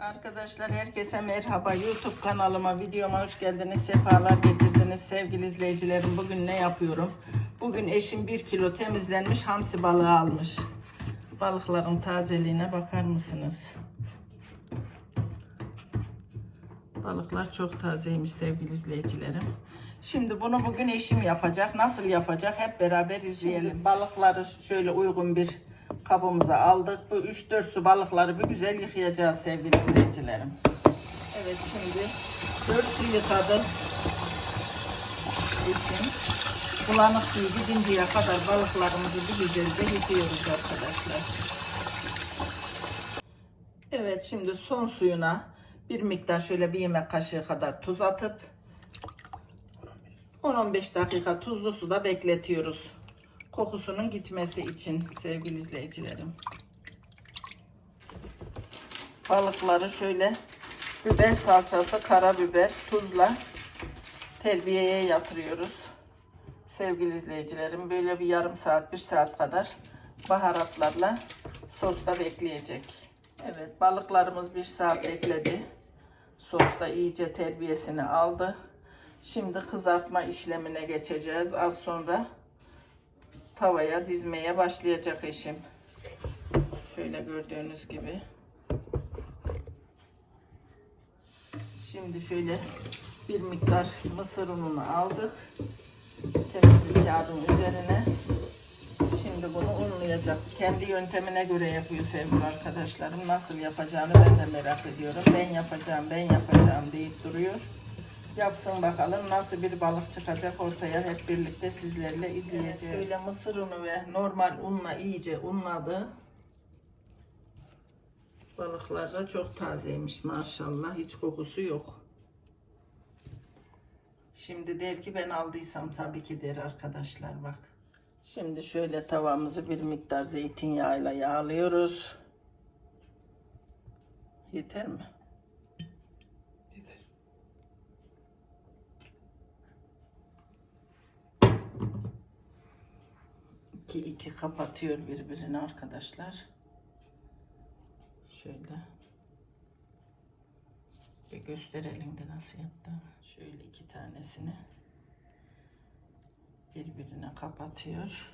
Arkadaşlar herkese merhaba. YouTube kanalıma, videoma hoş geldiniz. Sefalar getirdiniz sevgili izleyicilerim. Bugün ne yapıyorum? Bugün eşim 1 kilo temizlenmiş hamsi balığı almış. Balıkların tazeliğine bakar mısınız? Balıklar çok tazeymiş sevgili izleyicilerim. Şimdi bunu bugün eşim yapacak. Nasıl yapacak hep beraber izleyelim. balıkları şöyle uygun bir kabımıza aldık. Bu 3-4 su balıkları bir güzel yıkayacağız sevgili izleyicilerim. Evet şimdi 4 su yıkadım. Eşim. Bulanık suyu gidinceye kadar balıklarımızı bir güzelce yıkıyoruz arkadaşlar. Evet şimdi son suyuna bir miktar şöyle bir yemek kaşığı kadar tuz atıp 10-15 dakika tuzlu suda bekletiyoruz. Kokusunun gitmesi için sevgili izleyicilerim. Balıkları şöyle biber salçası, karabiber, tuzla terbiyeye yatırıyoruz. Sevgili izleyicilerim böyle bir yarım saat, bir saat kadar baharatlarla sosta bekleyecek. Evet balıklarımız bir saat bekledi. Sosta iyice terbiyesini aldı. Şimdi kızartma işlemine geçeceğiz. Az sonra tavaya dizmeye başlayacak eşim. Şöyle gördüğünüz gibi. Şimdi şöyle bir miktar mısır ununu aldık. Temiz bir kağıdın üzerine. Şimdi bunu unlayacak. Kendi yöntemine göre yapıyor sevgili arkadaşlarım. Nasıl yapacağını ben de merak ediyorum. Ben yapacağım, ben yapacağım deyip duruyor. Yapsın bakalım nasıl bir balık çıkacak ortaya hep birlikte sizlerle izleyeceğiz. Şöyle mısır unu ve normal unla iyice unladı. Balıklar da çok tazeymiş maşallah. Hiç kokusu yok. Şimdi der ki ben aldıysam tabii ki der arkadaşlar bak. Şimdi şöyle tavamızı bir miktar zeytinyağıyla yağlıyoruz. Yeter mi? 2 2 kapatıyor birbirini arkadaşlar. Şöyle bir gösterelim de nasıl yaptım. Şöyle iki tanesini birbirine kapatıyor.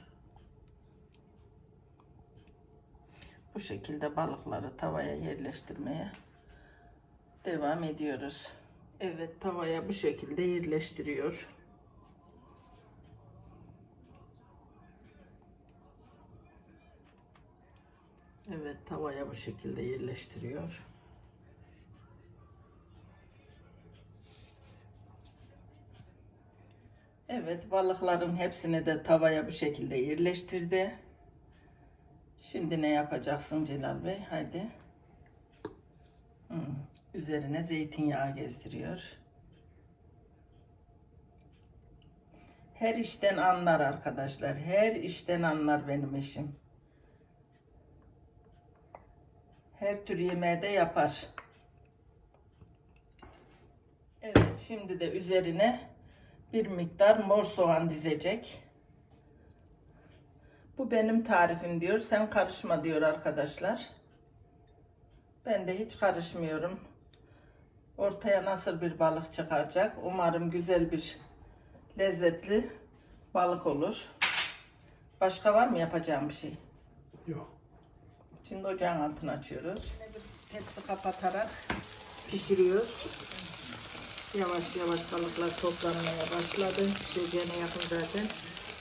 Bu şekilde balıkları tavaya yerleştirmeye devam ediyoruz. Evet tavaya bu şekilde yerleştiriyor. Evet tavaya bu şekilde yerleştiriyor. Evet balıkların hepsini de tavaya bu şekilde yerleştirdi. Şimdi ne yapacaksın Celal Bey? Haydi. Hmm, Üzerine zeytinyağı gezdiriyor. Her işten anlar arkadaşlar. Her işten anlar benim eşim. Her tür yemeği de yapar. Evet, şimdi de üzerine bir miktar mor soğan dizecek. Bu benim tarifim diyor. Sen karışma diyor arkadaşlar. Ben de hiç karışmıyorum. Ortaya nasıl bir balık çıkacak? Umarım güzel bir lezzetli balık olur. Başka var mı yapacağım bir şey? Yok. Şimdi ocağın altını açıyoruz. Hepsi kapatarak pişiriyoruz. Yavaş yavaş balıklar toplanmaya başladı. Pişeceğine yakın zaten.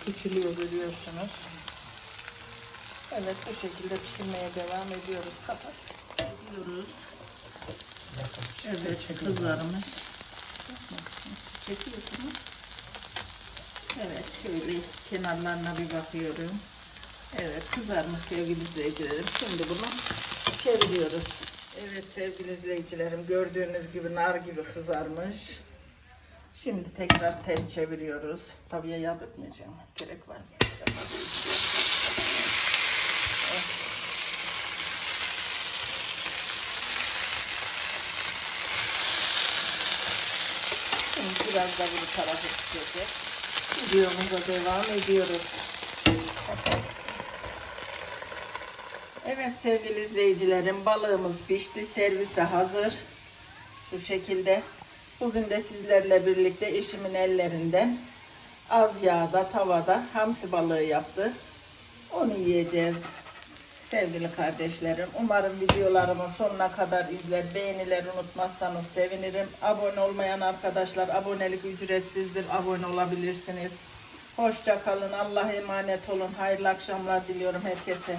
Pişiliyor görüyorsunuz. Evet bu şekilde pişirmeye devam ediyoruz. Kapat. Ediyoruz. Evet kızarmış. Çekiyorsunuz. Evet şöyle kenarlarına bir bakıyorum. Kızarmış sevgili izleyicilerim. Şimdi bunu çeviriyoruz. Evet sevgili izleyicilerim gördüğünüz gibi nar gibi kızarmış. Şimdi tekrar ters çeviriyoruz. Tabii yağ dökmeyeceğim. Gerek var mı? Biraz da bu tarafı pişecek. Videomuza devam ediyoruz. Evet sevgili izleyicilerim balığımız pişti. Servise hazır. Şu şekilde. Bugün de sizlerle birlikte eşimin ellerinden az yağda tavada hamsi balığı yaptı. Onu yiyeceğiz. Sevgili kardeşlerim, umarım videolarımı sonuna kadar izler, beğenileri unutmazsanız sevinirim. Abone olmayan arkadaşlar, abonelik ücretsizdir, abone olabilirsiniz. Hoşça kalın, Allah'a emanet olun. Hayırlı akşamlar diliyorum herkese.